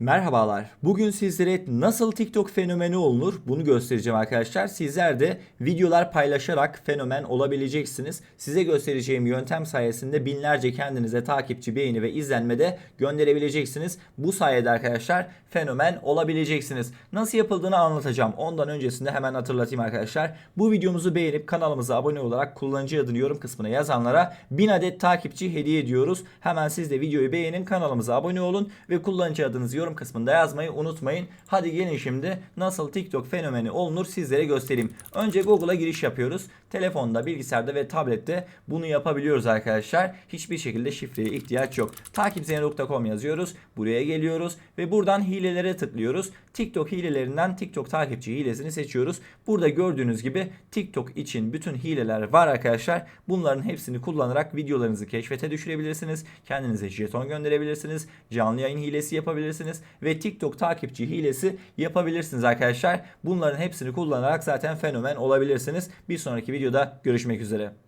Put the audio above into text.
Merhabalar. Bugün sizlere nasıl TikTok fenomeni olunur bunu göstereceğim arkadaşlar. Sizler de videolar paylaşarak fenomen olabileceksiniz. Size göstereceğim yöntem sayesinde binlerce kendinize takipçi, beğeni ve izlenme de gönderebileceksiniz. Bu sayede arkadaşlar fenomen olabileceksiniz. Nasıl yapıldığını anlatacağım. Ondan öncesinde hemen hatırlatayım arkadaşlar. Bu videomuzu beğenip kanalımıza abone olarak kullanıcı adını yorum kısmına yazanlara 1000 adet takipçi hediye ediyoruz. Hemen siz de videoyu beğenin, kanalımıza abone olun ve kullanıcı adınızı yorum kısmında yazmayı unutmayın. Hadi gelin şimdi nasıl TikTok fenomeni olunur sizlere göstereyim. Önce Google'a giriş yapıyoruz. Telefonda, bilgisayarda ve tablette bunu yapabiliyoruz arkadaşlar. Hiçbir şekilde şifreye ihtiyaç yok. Takipzene.com yazıyoruz. Buraya geliyoruz ve buradan hilelere tıklıyoruz. TikTok hilelerinden TikTok takipçi hilesini seçiyoruz. Burada gördüğünüz gibi TikTok için bütün hileler var arkadaşlar. Bunların hepsini kullanarak videolarınızı keşfete düşürebilirsiniz. Kendinize jeton gönderebilirsiniz. Canlı yayın hilesi yapabilirsiniz ve TikTok takipçi hilesi yapabilirsiniz arkadaşlar. Bunların hepsini kullanarak zaten fenomen olabilirsiniz. Bir sonraki videoda görüşmek üzere.